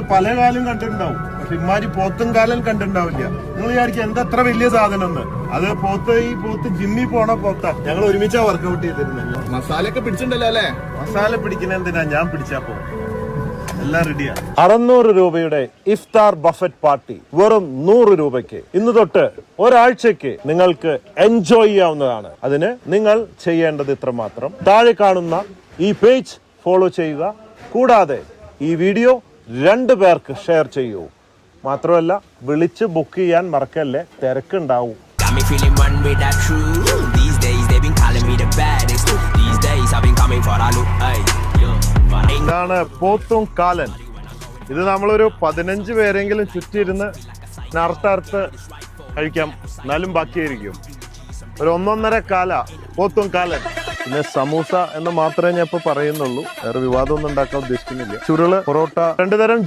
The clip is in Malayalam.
നിങ്ങൾ പല കാലം കണ്ടിട്ടുണ്ടാവും. പക്ഷെ ഇമാരി പോത്തും കാലം കണ്ടിട്ടുണ്ടാവില്ല. നിങ്ങൾ വിചാരിക്കും എന്താ അത്ര വലിയ സാധനം എന്ന് അത് പോത്ത് ഈ പോത്ത് ജിമ്മിൽ പോണ പോത്ത. ഞങ്ങൾ ഒരുമിച്ചാ വർക്കൗട്ട് ചെയ്തിരുന്നത് ഒക്കെ പിടിച്ചിട്ടുണ്ടല്ലോ അല്ലേ? മസാല പിടിക്കുന്ന എന്തിനാ? ഞാൻ പിടിച്ചാ പോ. എല്ലാം റെഡിയാ അറുന്നൂറ് രൂപയുടെ ഇഫ്താർ ബഫറ്റ് പാർട്ടി വെറും നൂറ് രൂപയ്ക്ക്. ഇന്ന് തൊട്ട് ഒരാഴ്ചയ്ക്ക് നിങ്ങൾക്ക് എൻജോയ് ചെയ്യാവുന്നതാണ്. അതിന് നിങ്ങൾ ചെയ്യേണ്ടത് ഇത്ര മാത്രം. താഴെ കാണുന്ന ഈ പേജ് ഫോളോ ചെയ്യുക. കൂടാതെ ഈ വീഡിയോ രണ്ട് പേർക്ക് ഷെയർ ചെയ്യൂ. മാത്രമല്ല വിളിച്ച് ബുക്ക് ചെയ്യാൻ മറക്കല്ലേ തിരക്കുണ്ടാവും. ഇതാണ് പോത്തും കാലൻ. ഇത് നമ്മളൊരു പതിനഞ്ച് പേരെങ്കിലും ചുറ്റിയിരുന്ന് നറുത്തറുത്ത് കഴിക്കാം. എന്നാലും ബാക്കിയായിരിക്കും. ഒരു ഒന്നൊന്നര കാല പോത്തും കാലൻ. പിന്നെ സമൂസ എന്ന് മാത്രമേ ഞാൻ ഇപ്പൊ പറയുന്നുള്ളൂ. വേറെ വിവാദമൊന്നും ഉണ്ടാക്കാൻ ഉദ്ദേശിക്കുന്നില്ല. ചുരുൾ പൊറോട്ട രണ്ടു തരം